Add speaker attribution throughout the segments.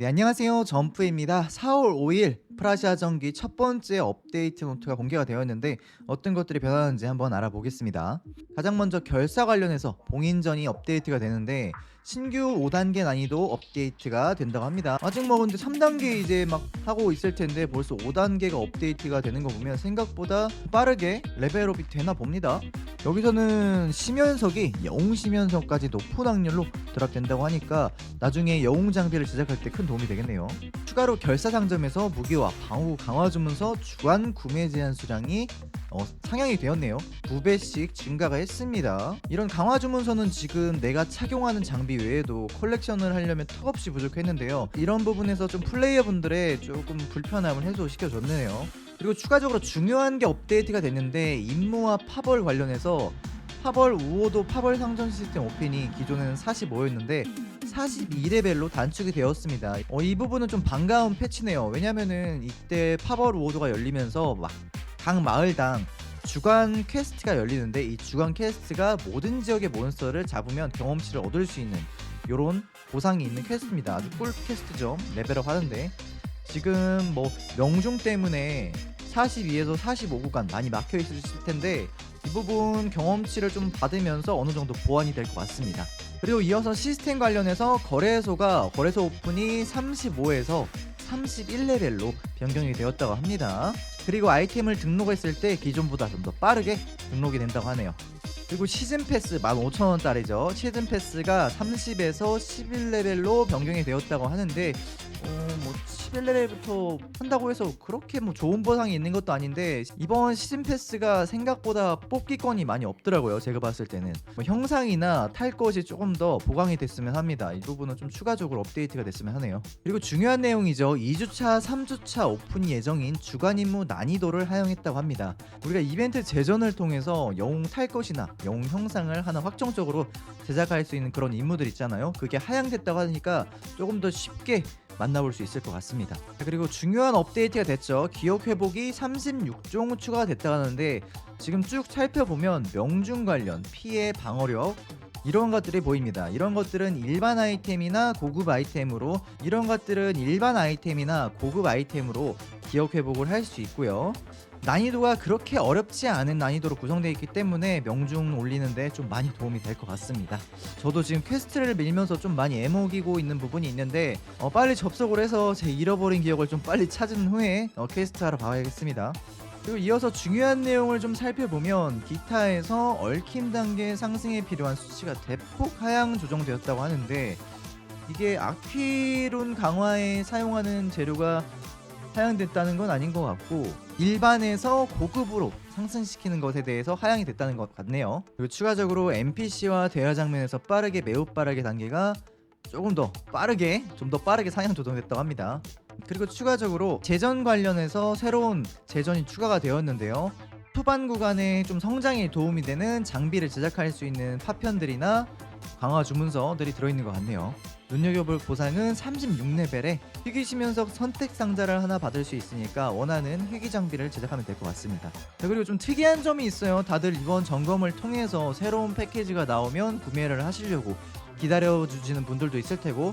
Speaker 1: 네, 안녕하세요. 점프입니다. 4월 5일 프라시아 전기 첫 번째 업데이트 노트가 공개가 되었는데 어떤 것들이 변하는지 한번 알아보겠습니다. 가장 먼저 결사 관련해서 봉인전이 업데이트가 되는데 신규 5단계 난이도 업데이트가 된다고 합니다. 아직 뭐 근데 3단계 이제 막 하고 있을 텐데 벌써 5단계가 업데이트가 되는 거 보면 생각보다 빠르게 레벨업이 되나 봅니다. 여기서는 심연석이 영웅 심연석까지 높은 확률로 드랍된다고 하니까 나중에 영웅 장비를 제작할 때 큰 도움이 되겠네요. 추가로 결사 상점에서 무기와 방어 강화 주문서 주간 구매 제한 수량이 어, 상향이 되었네요. 2배씩 증가가 했습니다. 이런 강화 주문서는 지금 내가 착용하는 장비 외에도 컬렉션을 하려면 턱없이 부족했는데요. 이런 부분에서 좀 플레이어분들의 조금 불편함을 해소시켜줬네요. 그리고 추가적으로 중요한 게 업데이트가 됐는데 임무와 파벌 관련해서 파벌 우호도 파벌 상점 시스템 오픈이 기존에는 45였는데 42레벨로 단축이 되었습니다. 어, 이 부분은 좀 반가운 패치네요. 왜냐면은 이때 파벌 우호도가 열리면서 막 각 마을당 주간 퀘스트가 열리는데 이 주간 퀘스트가 모든 지역의 몬스터를 잡으면 경험치를 얻을 수 있는 요런 보상이 있는 퀘스트입니다. 아주 꿀 퀘스트죠. 레벨업 하는데 지금 뭐 명중 때문에 42에서 45 구간 많이 막혀 있을 텐데 이 부분 경험치를 좀 받으면서 어느 정도 보완이 될 것 같습니다. 그리고 이어서 시스템 관련해서 거래소가 거래소 오픈이 35에서 31레벨로 변경이 되었다고 합니다. 그리고 아이템을 등록했을 때 기존보다 좀 더 빠르게 등록이 된다고 하네요. 그리고 시즌 패스 15,000원짜리죠. 시즌 패스가 30에서 11레벨로 변경이 되었다고 하는데 어, 뭐 11레벨부터 한다고 해서 그렇게 뭐 좋은 보상이 있는 것도 아닌데 이번 시즌 패스가 생각보다 뽑기권이 많이 없더라고요. 제가 봤을 때는 뭐 형상이나 탈 것이 조금 더 보강이 됐으면 합니다. 이 부분은 좀 추가적으로 업데이트가 됐으면 하네요. 그리고 중요한 내용이죠. 2주차, 3주차 오픈 예정인 주간 임무 난이도를 하향했다고 합니다. 우리가 이벤트 제전을 통해서 영웅 탈 것이나 영웅 형상을 하나 확정적으로 제작할 수 있는 그런 임무들 있잖아요. 그게 하향됐다고 하니까 조금 더 쉽게 만나볼 수 있을 것 같습니다. 자, 그리고 중요한 업데이트가 됐죠. 기억 회복이 36종 추가가 됐다고 하는데 지금 쭉 살펴보면 명중 관련 피해 방어력 이런 것들이 보입니다. 이런 것들은 일반 아이템이나 고급 아이템으로 이런 것들은 일반 아이템이나 고급 아이템으로 기억 회복을 할 수 있고요. 난이도가 그렇게 어렵지 않은 난이도로 구성되어 있기 때문에 명중 올리는데 좀 많이 도움이 될 것 같습니다. 저도 지금 퀘스트를 밀면서 좀 많이 애먹이고 있는 부분이 있는데 어, 빨리 접속을 해서 제 잃어버린 기억을 좀 빨리 찾은 후에 어, 퀘스트 하러 가야겠습니다. 그리고 이어서 중요한 내용을 좀 살펴보면 기타에서 얽힘 단계 상승에 필요한 수치가 대폭 하향 조정되었다고 하는데 이게 아퀴룬 강화에 사용하는 재료가 하향됐다는 건 아닌 것 같고 일반에서 고급으로 상승시키는 것에 대해서 하향이 됐다는 것 같네요. 그리고 추가적으로 NPC와 대화 장면에서 빠르게 매우 빠르게 단계가 조금 더 빠르게 좀 더 빠르게 상향 조정됐다고 합니다. 그리고 추가적으로 재전 관련해서 새로운 재전이 추가가 되었는데요. 초반 구간에 좀 성장에 도움이 되는 장비를 제작할 수 있는 파편들이나 강화 주문서들이 들어있는 것 같네요. 눈여겨볼 보상은 36레벨에 희귀시면석 선택 상자를 하나 받을 수 있으니까 원하는 희귀 장비를 제작하면 될 것 같습니다. 자, 그리고 좀 특이한 점이 있어요. 다들 이번 점검을 통해서 새로운 패키지가 나오면 구매를 하시려고 기다려 주시는 분들도 있을 테고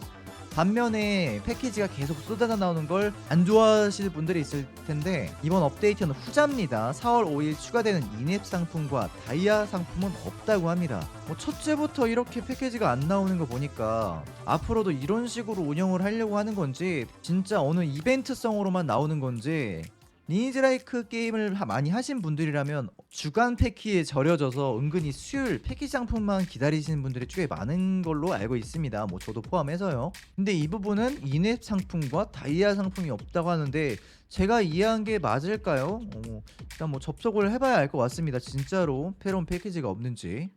Speaker 1: 반면에 패키지가 계속 쏟아져 나오는 걸 안 좋아하실 분들이 있을 텐데 이번 업데이트는 후자입니다. 4월 5일 추가되는 인앱 상품과 다이아 상품은 없다고 합니다. 뭐 첫째부터 이렇게 패키지가 안 나오는 거 보니까 앞으로도 이런 식으로 운영을 하려고 하는 건지 진짜 어느 이벤트성으로만 나오는 건지 니즈라이크 게임을 하- 많이 하신 분들이라면 주간 패키에 절여져서 은근히 수요일 패키지 상품만 기다리시는 분들이 꽤 많은 걸로 알고 있습니다. 뭐 저도 포함해서요. 근데 이 부분은 인앱 상품과 다이아 상품이 없다고 하는데 제가 이해한 게 맞을까요? 어, 일단 뭐 접속을 해봐야 알 것 같습니다. 진짜로 패런 패키지가 없는지.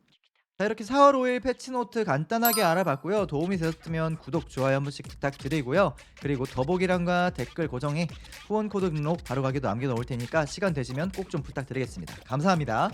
Speaker 1: 자 이렇게 4월 5일 패치노트 간단하게 알아봤고요. 도움이 되셨으면 구독, 좋아요 한 번씩 부탁드리고요. 그리고 더보기란과 댓글 고정에 후원 코드 등록 바로 가기도 남겨놓을 테니까 시간 되시면 꼭 좀 부탁드리겠습니다. 감사합니다.